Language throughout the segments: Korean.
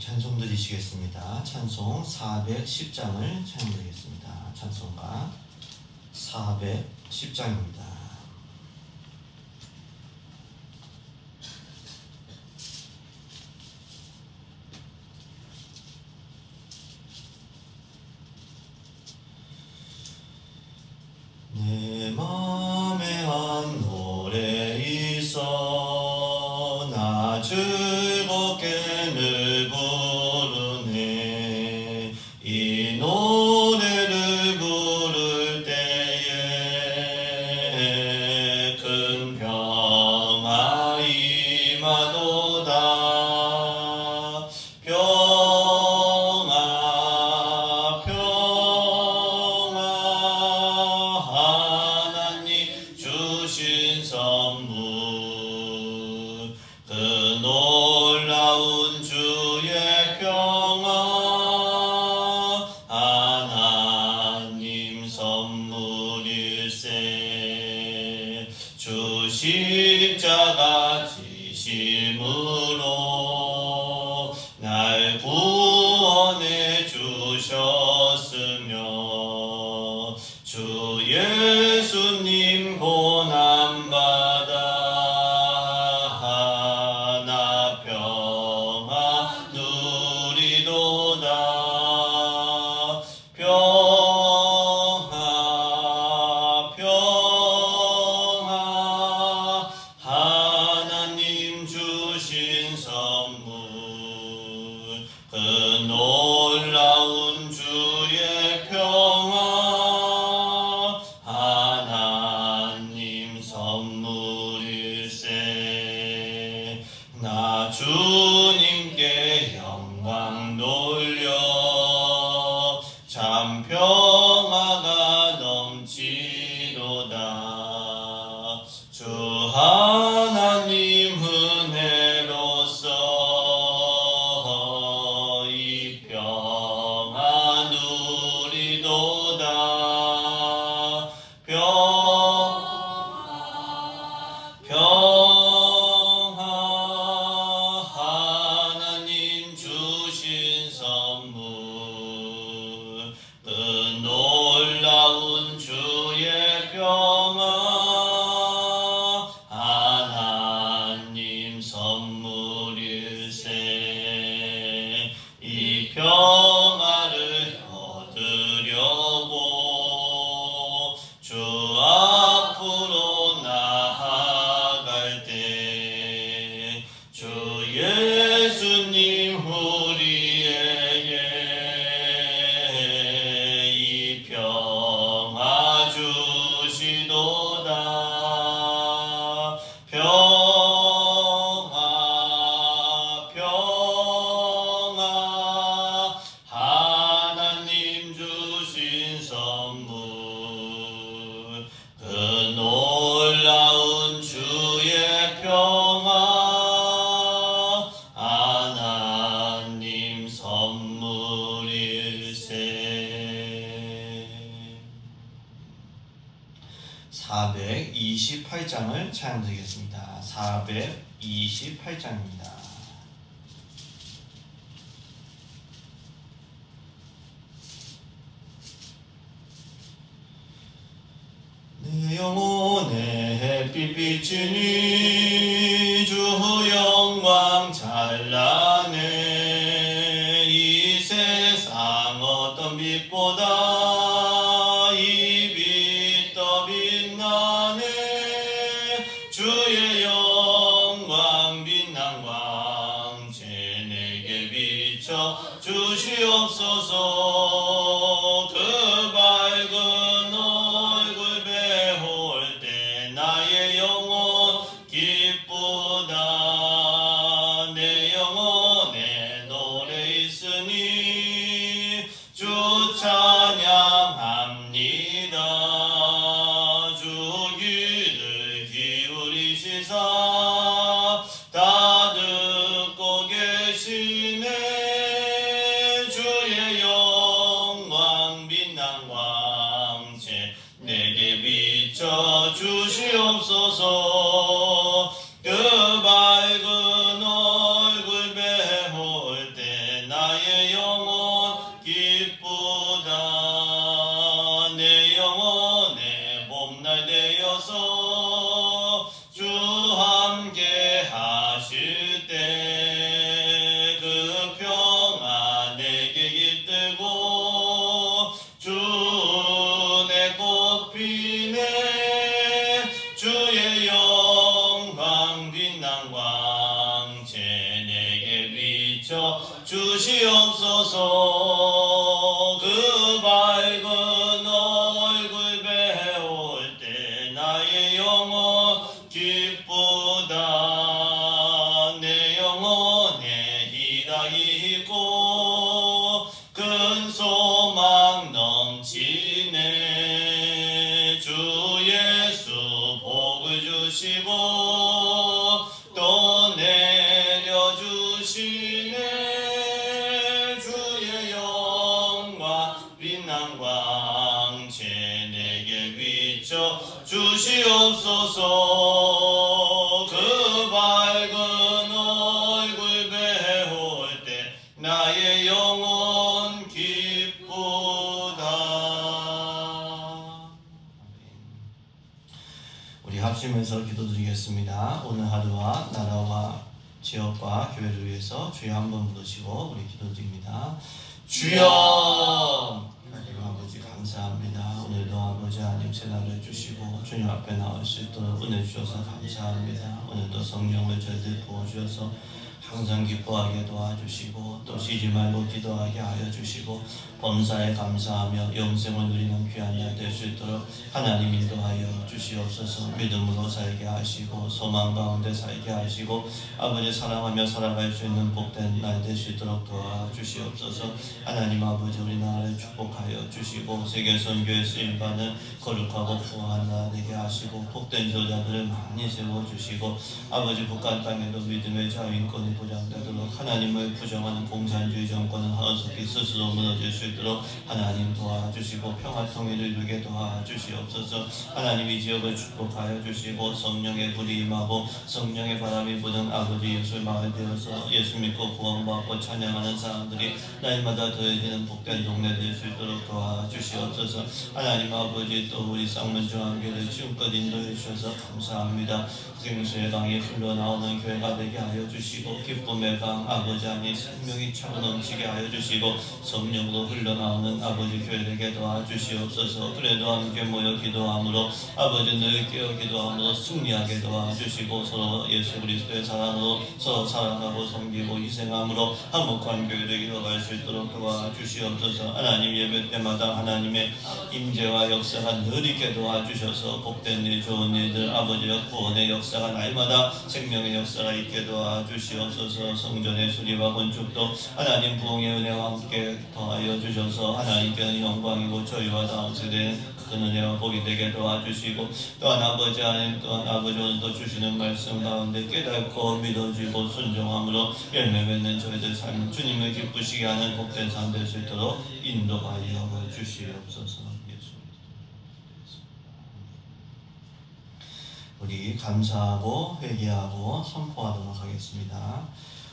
찬송 드리시겠습니다. 찬송 410장을 찬송드리겠습니다. 찬송가 410장입니다. 428장을 찾아드리겠습니다. 428장입니다. 주시옵소서. Oh. 주시고 기도드리겠습니다. 오늘 하루와 나라와 지역과 교회를 위해서 주여 한번 부르시고 우리 기도드립니다. 주여! 하나님 아버지 감사합니다. 오늘도 아버지 하나님 새날을 주시고 주님 앞에 나올 수 있도록 은혜 주셔서 감사합니다. 오늘도 성령을 저희들 부어주셔서 항상 기뻐하게 도와주시고 또 쉬지 말고 기도하게 하여 주시고 범사에 감사하며 영생을 누리는 귀한 날 될 수 있도록 하나님 인도하여 주시옵소서. 믿음으로 살게 하시고 소망 가운데 살게 하시고 아버지 사랑하며 살아갈 수 있는 복된 날 될 수 있도록 도와주시옵소서. 하나님 아버지 우리나라를 축복하여 주시고 세계 선교에 쓰임받는 거룩하고 부한 날 되게 하시고 복된 저자들을 많이 세워주시고 아버지 북한 땅에도 믿음의 자유인권 이 보장되도록 하나님을 부정하는 공산주의 정권은 하나속히 스스로 무너질 수 있도록 하나님 도와주시고 평화 통일을 이루게 도와주시옵소서. 하나님 이 지역을 축복하여 주시고 성령의 불이 임하고 성령의 바람이 부는 아버지 예수 마을 되어서 예수 믿고 구원받고 찬양하는 사람들이 날마다 더해지는 복된 동네 될 수 있도록 도와주시옵소서. 하나님 아버지 또 우리 쌍문 중앙교회를 지금껏 인도해 주셔서 감사합니다. 생수의 강이 흘러나오는 교회가 되게 하여 주시고 기쁨의 강 아버지 안에 생명이 차고 넘치게 하여 주시고 성령으로 흘러나오는 아버지 교회 되게 도와주시옵소서. 그래도 함께 모여 기도함으로 아버지 늘 깨어 기도함으로 승리하게 도와주시고 서로 예수 그리스도의 사랑으로 서로 사랑하고 섬기고 희생함으로 화목한 교회를 이어갈 수 있도록 도와주시옵소서. 하나님 예배 때마다 하나님의 임재와 역사가 늘 있게 도와주셔서 복된 일 좋은 일들 아버지의 구원의 역사가 날마다 생명의 역사가 있게 도와주시옵소서 성전의 수리와 건축도 하나님 부흥의 은혜와 함께 더하여 주셔서 하나님께는 영광이고 저희와 다음 세대는 큰 은혜와 복이 되게 도와주시고 또한 아버지 하나님 또한 아버지 오늘도 주시는 말씀 가운데 깨닫고 믿어지고 순종함으로 열매 맺는 저희들 삶 주님을 기쁘시게 하는 복된 삶 될 수 있도록 인도하여 주시옵소서 예수 우리 감사하고 회개하고 선포하도록 하겠습니다.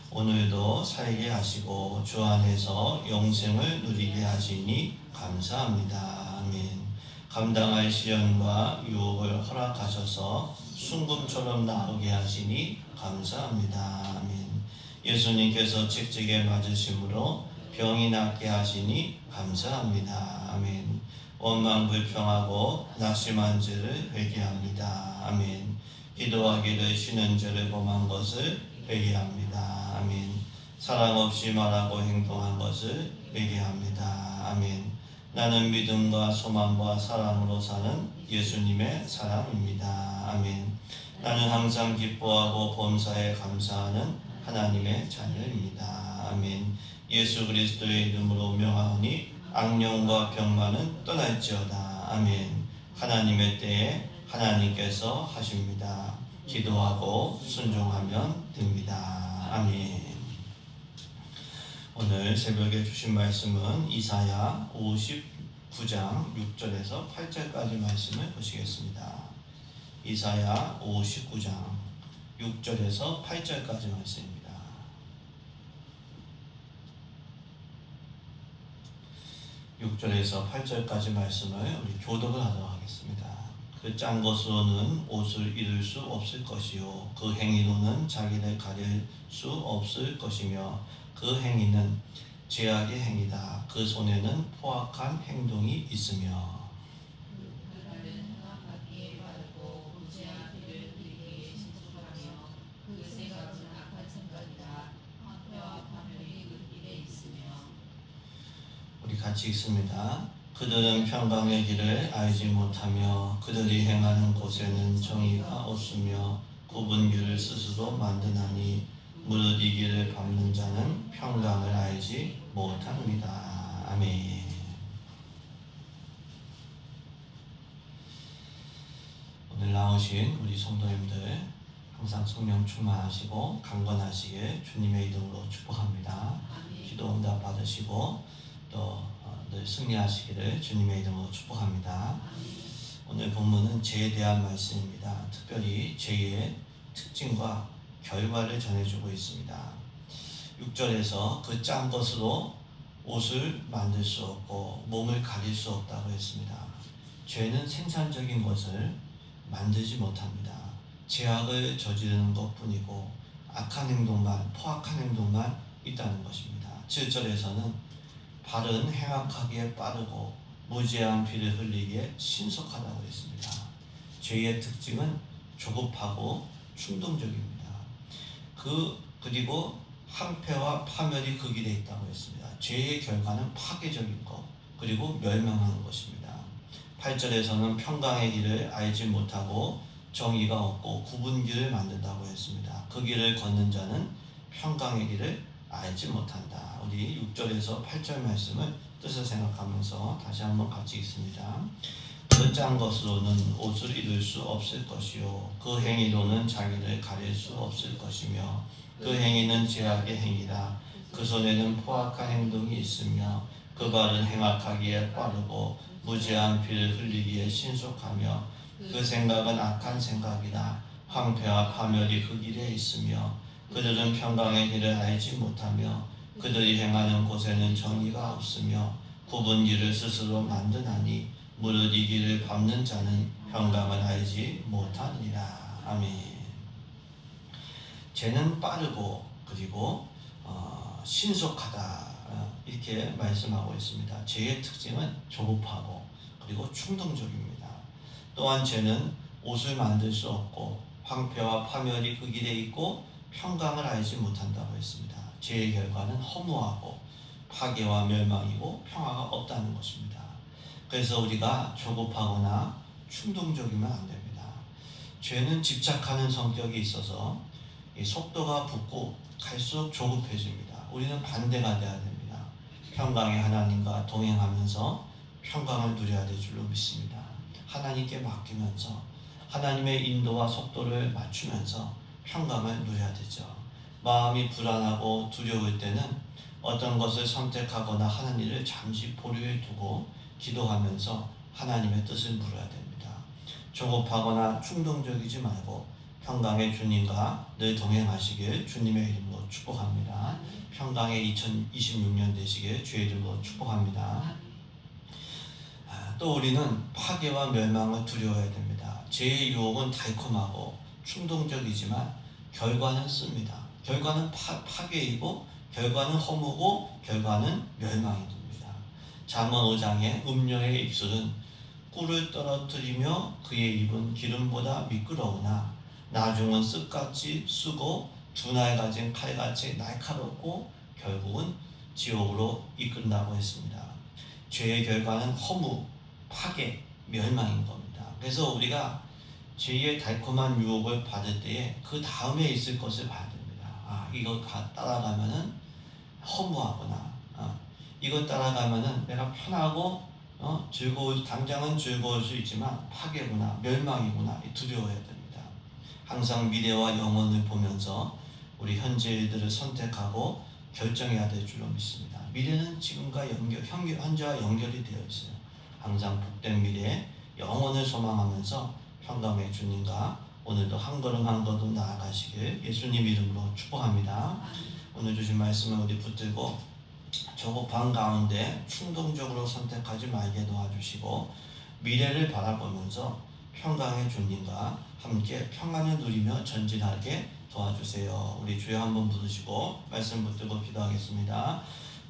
오늘도 살게 하시고 주 안에서 영생을 누리게 하시니 감사합니다. 아멘. 감당할 시련과 유혹을 허락하셔서 순금처럼 나오게 하시니 감사합니다. 아멘. 예수님께서 직직에 맞으심으로 병이 낫게 하시니 감사합니다. 아멘. 원망 불평하고 낙심한 죄를 회개합니다. 아멘. 기도하기를 쉬는 죄를 범한 것을 회개합니다. 아멘. 사랑 없이 말하고 행동한 것을 회개합니다. 아멘. 나는 믿음과 소망과 사랑으로 사는 예수님의 사랑입니다. 아멘. 나는 항상 기뻐하고 범사에 감사하는 하나님의 자녀입니다. 아멘. 예수 그리스도의 이름으로 명하오니 악령과 병만은 떠날지어다. 아멘. 하나님의 때에 하나님께서 하십니다. 기도하고 순종하면 됩니다. 아멘. 오늘 새벽에 주신 말씀은 이사야 59장 6절에서 8절까지 말씀을 보시겠습니다. 이사야 59장 6절에서 8절까지 말씀입니다. 6절에서 8절까지 말씀을 우리 교독을 하도록 하겠습니다. 그 짠 것으로는 옷을 잃을 수 없을 것이요 그 행위로는 자기를 가릴 수 없을 것이며 그 행위는 죄악의 행위다. 그 손에는 포악한 행동이 있으며 같이 읽습니다. 그들은 평강의 길을 알지 못하며 그들이 행하는 곳에는 정의가 없으며 구분규를 스스로 만드나니 무릇 이 길을 밟는 자는 평강을 알지 못합니다. 아멘. 오늘 나오신 우리 성도님들 항상 성령 충만하시고 강건하시길 주님의 이름으로 축복합니다. 기도 응답 받으시고 또 어, 늘 승리하시기를 주님의 이름으로 축복합니다. 오늘 본문은 죄에 대한 말씀입니다. 특별히 죄의 특징과 결과를 전해주고 있습니다. 6절에서 그 짠 것으로 옷을 만들 수 없고 몸을 가릴 수 없다고 했습니다. 죄는 생산적인 것을 만들지 못합니다. 죄악을 저지르는 것 뿐이고 악한 행동만, 포악한 행동만 있다는 것입니다. 7절에서는 발은 행악하기에 빠르고 무지한 피를 흘리기에 신속하다고 했습니다. 죄의 특징은 조급하고 충동적입니다. 그 그리고 항폐와 파멸이 그 길에 있다고 했습니다. 죄의 결과는 파괴적인 것 그리고 멸망하는 것입니다. 8절에서는 평강의 길을 알지 못하고 정의가 없고 구분 길을 만든다고 했습니다. 그 길을 걷는 자는 평강의 길을 알지 못한다. 우리 6절에서 8절 말씀을 뜻을 생각하면서 다시 한번 같이 읽습니다. 그짠 것으로는 옷을 입을 수 없을 것이요 그 행위로는 자기를 가릴 수 없을 것이며 그 행위는 죄악의 행위라 그 손에는 포악한 행동이 있으며 그 발은 행악하기에 빠르고 무지한 피를 흘리기에 신속하며 그 생각은 악한 생각이라 황폐와 파멸이 그 길에 있으며 그들은 평강의 길을 알지 못하며 그들이 행하는 곳에는 정의가 없으며 굽은 길을 스스로 만드나니 무릇 이 길을 밟는 자는 평강을 알지 못하니라. 아멘. 죄는 빠르고 그리고 어, 신속하다 어, 이렇게 말씀하고 있습니다. 죄의 특징은 조급하고 그리고 충동적입니다. 또한 죄는 옷을 만들 수 없고 황폐와 파멸이 그 길에 있고 평강을 알지 못한다고 했습니다. 죄의 결과는 허무하고 파괴와 멸망이고 평화가 없다는 것입니다. 그래서 우리가 조급하거나 충동적이면 안 됩니다. 죄는 집착하는 성격이 있어서 이 속도가 붙고 갈수록 조급해집니다. 우리는 반대가 돼야 됩니다. 평강의 하나님과 동행하면서 평강을 누려야 될 줄로 믿습니다. 하나님께 맡기면서 하나님의 인도와 속도를 맞추면서 평강을 누려야 되죠. 마음이 불안하고 두려울 때는 어떤 것을 선택하거나 하는 일을 잠시 보류해 두고 기도하면서 하나님의 뜻을 물어야 됩니다. 조급하거나 충동적이지 말고 평강의 주님과 늘 동행하시길 주님의 이름으로 축복합니다. 평강의 2026년 되시길 주의 이름으로 축복합니다. 아, 또 우리는 파괴와 멸망을 두려워해야 됩니다. 죄의 유혹은 달콤하고 충동적이지만 결과는 씁니다. 결과는 파, 파괴이고 결과는 허무고 결과는 멸망이 됩니다. 잠언 5장의 음녀의 입술은 꿀을 떨어뜨리며 그의 입은 기름보다 미끄러우나 나중은 쓱같이 쓰고 두날 가진 칼같이 날카롭고 결국은 지옥으로 이끈다고 했습니다. 죄의 결과는 허무, 파괴, 멸망인 겁니다. 그래서 우리가 죄의 달콤한 유혹을 받을 때에 그 다음에 있을 것을 봐야 됩니다. 아, 이거 따라가면은 허무하구나. 어, 이거 따라가면은 내가 편하고 어, 즐거울 당장은 즐거울 수 있지만 파괴구나, 멸망이구나 두려워해야 됩니다. 항상 미래와 영혼을 보면서 우리 현재 일들을 선택하고 결정해야 될 줄로 믿습니다. 미래는 지금과 연결, 현재와 연결이 되어 있어요. 항상 복된 미래, 영혼을 소망하면서 평강의 주님과 오늘도 한 걸음 한 걸음 나아가시길 예수님 이름으로 축복합니다. 오늘 주신 말씀을 우리 붙들고 조급한 가운데 충동적으로 선택하지 말게 도와주시고 미래를 바라보면서 평강의 주님과 함께 평안을 누리며 전진하게 도와주세요. 우리 주여 한번 부르시고 말씀 붙들고 기도하겠습니다.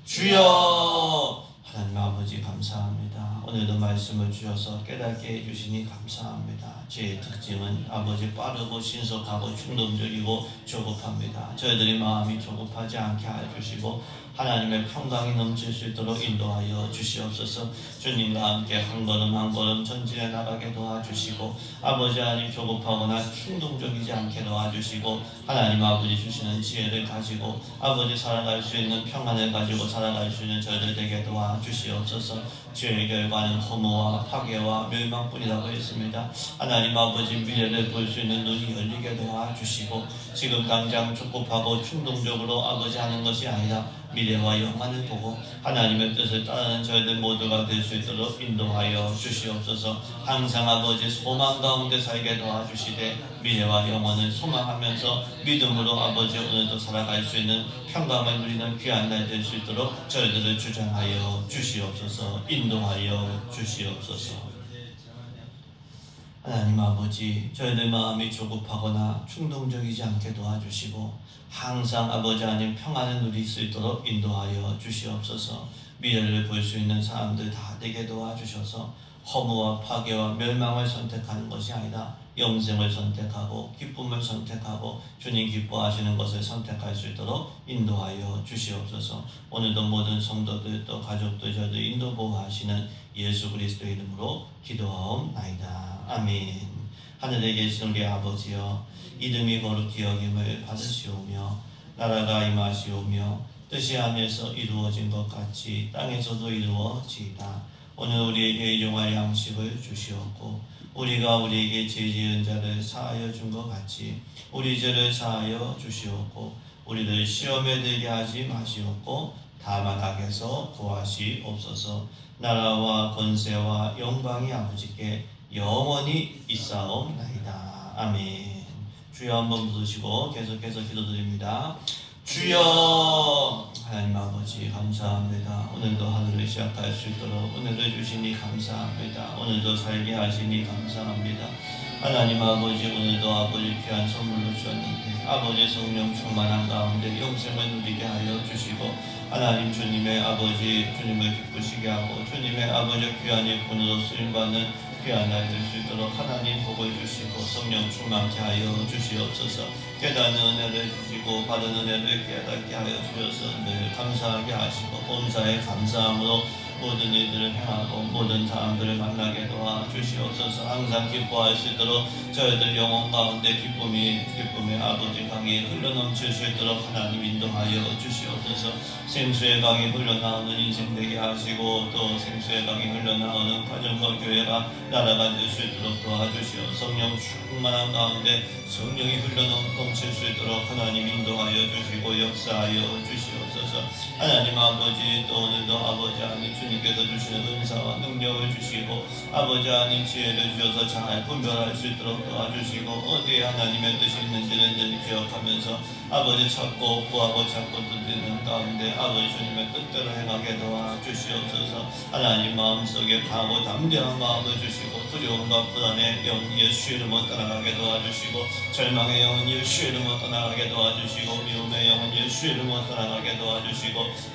주여 하나님 아버지 감사합니다. 오늘도 말씀을 주셔서 깨닫게 해주시니 감사합니다. 제 특징은 아버지 빠르고 신속하고 충동적이고 조급합니다. 저희들이 마음이 조급하지 않게 해주시고 하나님의 평강이 넘칠 수 있도록 인도하여 주시옵소서. 주님과 함께 한 걸음 한 걸음 전진해 나가게 도와주시고 아버지 하나님 조급하거나 충동적이지 않게 도와주시고 하나님 아버지 주시는 지혜를 가지고 아버지 살아갈 수 있는 평안을 가지고 살아갈 수 있는 저희들 되게 도와주시옵소서 죄의 결과는 허무와 파괴와 멸망뿐이라고 했습니다. 하나님 아버지 미래를 볼 수 있는 눈이 열리게 도와주시고 지금 당장 조급하고 충동적으로 아버지 하는 것이 아니라 미래와 영광을 보고 하나님의 뜻을 따르는 저희들 모두가 될 수 있도록 인도하여 주시옵소서. 항상 아버지 소망 가운데 살게 도와주시되 미래와 영원을 소망하면서 믿음으로 아버지 오늘도 살아갈 수 있는 평강을 누리는 귀한 날 될 수 있도록 저희들을 주장하여 주시옵소서 인도하여 주시옵소서. 하나님 아버지 저희들 마음이 조급하거나 충동적이지 않게 도와주시고 항상 아버지 하나님 평안을 누릴 수 있도록 인도하여 주시옵소서. 미래를 볼 수 있는 사람들 다 되게 도와주셔서 허무와 파괴와 멸망을 선택하는 것이 아니라 영생을 선택하고 기쁨을 선택하고 주님 기뻐하시는 것을 선택할 수 있도록 인도하여 주시옵소서. 오늘도 모든 성도들 또 가족들 저희들 인도 보호하시는 예수 그리스도의 이름으로 기도하옵나이다. 아멘. 하늘에 계신 우리 아버지여 이름이 거룩히 여김을 받으시오며 나라가 임하시오며 뜻이 하늘에서 이루어진 것 같이 땅에서도 이루어지이다 오늘 우리에게 일용할 양식을 주시옵고 우리가 우리에게 죄 지은 자를 사하여 준 것 같이 우리 죄를 사하여 주시옵고 우리를 시험에 들게 하지 마시옵고 다만 악에서 구하시옵소서. 나라와 권세와 영광이 아버지께 영원히 있사옵나이다. 아멘. 주여 한번 부르시고 계속해서 기도드립니다 주여 하나님 아버지 감사합니다. 오늘도 하루를 시작할 수 있도록 오늘을 주시니 감사합니다. 오늘도 살게 하시니 감사합니다. 하나님 아버지 오늘도 아버지 귀한 선물로 주셨는데 아버지 성령 충만한 가운데 영생을 누리게 하여 주시고 하나님 주님의 아버지 주님을 기쁘시게 하고 주님의 아버지 귀한 일꾼으로 쓰임받는 귀한 날 될 수 있도록 하나님 복을 주시고 성령 충만케 하여 주시옵소서 깨닫는 은혜를 주시고 받은 은혜를 깨닫게 하여 주셔서 늘 감사하게 하시고 범사에 감사함으로 모든 일들을 행하고 모든 사람들을 만나게 도와 주시옵소서. 항상 기뻐할 수 있도록 저희들 영혼 가운데 기쁨이 기쁨의 아버지 강이 흘러넘칠 수 있도록 하나님 인도하여 주시옵소서. 생수의 강이 흘러나오는 인생 되게 하시고 또 생수의 강이 흘러나오는 가정과 교회가 나라가 될 수 있도록 도와주시어 성령 충만한 가운데 성령이 흘러넘칠 수 있도록 하나님 인도하여 주시고 역사하여 주시옵소서 하나님 아버지 또 오늘도 아버지 하나님 주님께서 주시는 은사와 능력을 주시고 아버지 하나님 지혜를 주셔서 잘 분별할 수 있도록 도와주시고 어디에 하나님의 뜻이 있는지를 늘 기억하면서 아버지 찾고 구하고 찾고 듣는 가운데 아버지 주님의 뜻대로 행하게 도와주시옵소서. 하나님 마음속에 강하고 담대한 마음을 주시고 두려움과 불안의 영 예수 이름으로 떠나가게 도와주시고 절망의 영은 예수 이름으로 떠나가게 도와주시고 미움의 영은 예수 이름으로 떠나가게 도와주시고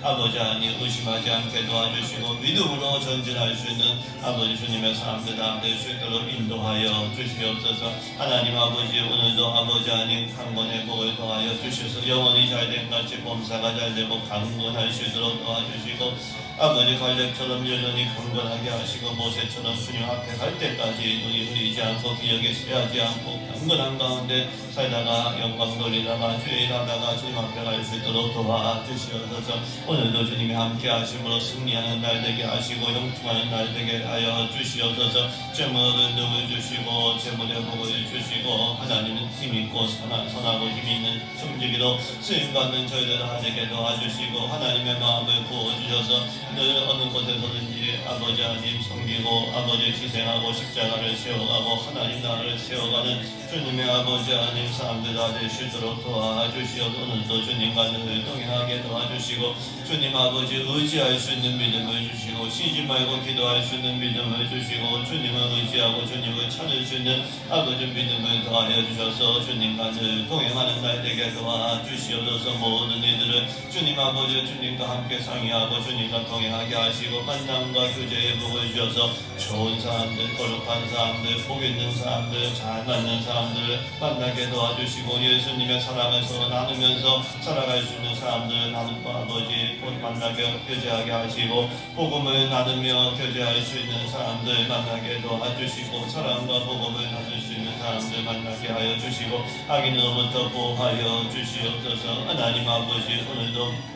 아버지 하나님 의심하지 않게 도와주시고 믿음으로 전진할 수 있는 아버지 주님의 사람들 다 될 수 있도록 인도하여 주시옵소서. 하나님 아버지 오늘도 아버지 하나님 한 번의 복을 더하여 주셔서 영원히 잘된 같이 범사가 잘되고 강건할 수 있도록 도와주시고 아버지 갈렙처럼 여전히 강건하게 하시고 모세처럼 주님 앞에 갈 때까지 눈이 흐리지 않고 기억에 쇠하지 않고 강건한 가운데 살다가 영광 돌리다가 주일하다가 주님 앞에 갈 수 있도록 도와주시옵소서. 오늘도 주님이 함께 하심으로 승리하는 날 되게 하시고 형통하는 날 되게 하여 주시옵소서. 재물을 능을 주시고 재물의 복을 주시고 하나님은 힘있고 선한, 선하고 힘있는 숨지기로 쓰임받는 저희들 하되게 도와주시고 하나님의 마음을 부어주셔서 늘 어느 곳에서든지 아버지 하나님 섬기고 아버지 희생하고 십자가를 세워가고 하나님 나라를 세워가는 주님의 아버지 하나님 사람들 다 있도록 도와주시어 오늘도 주님과 늘 동행하게 도와주시고 주님 아버지 의지할 수 있는 믿음을 주시고 쉬지 말고 기도할 수 있는 믿음을 주시고 주님을 의지하고 주님을 찾을 수 있는 아버지 믿음을 더하여 주셔서 주님과 늘 동행하는 날 되게 도와주시옵소서. 모든 이들을 주님 아버지 주님과 함께 상의하고 주님과 동행 동행하게 하시고 만남과 교제의 복을 주셔서 좋은 사람들, 거룩한 사람들, 복 있는 사람들, 잘 맞는 사람들 만나게 도와주시고 예수님의 사랑에서 나누면서 살아갈 수 있는 사람들 하나님과 아버지 곧 만나게 교제하게 하시고 복음을 나누며 교제할 수 있는 사람들 만나게 도와주시고 사랑과 복음을 나눌 수 있는 사람들 만나게 하여 주시고 악인으로부터 보호하여 주시옵소서. 하나님 아버지 오늘도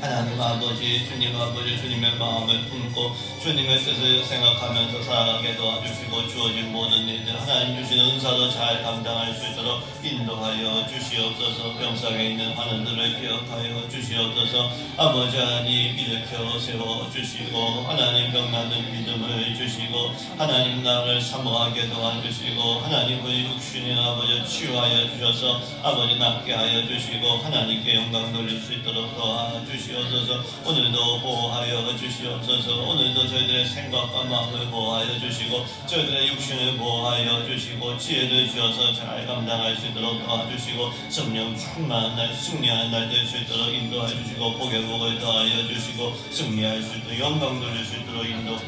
하나님 아버지, 주님 아버지, 주님의 마음을 품고 주님의 뜻을 생각하면서 살아가게 도와주시고 주어진 모든 일들 하나님 주신 은사도 잘 감당할 수 있도록 인도하여 주시옵소서. 병상에 있는 환원들을 기억하여 주시옵소서. 아버지 하나님 일으켜 세워 주시고 하나님 병나는 믿음을 주시고 하나님 나를 사모하게 도와주시고 하나님의 육신의 아버지 치유하여 주셔서 아버지 낫게 하여 주시고 하나님께 영광 돌릴 수 있도록 도와 주시옵소서. 오늘도 보호하여 주시옵소서. 오늘도 저희들의 생각과 마음을 보호하여 주시고 저희들의 육신을 보호하여 주시고 지혜를 주셔서 잘 감당할 수 있도록 도와주시고 성령 충만한 날 승리하는 날 될 수 있도록 인도해 주시고 복의 복을 더하여 주시고 승리할 수 있도록 영광 돌릴 수 있도록 인도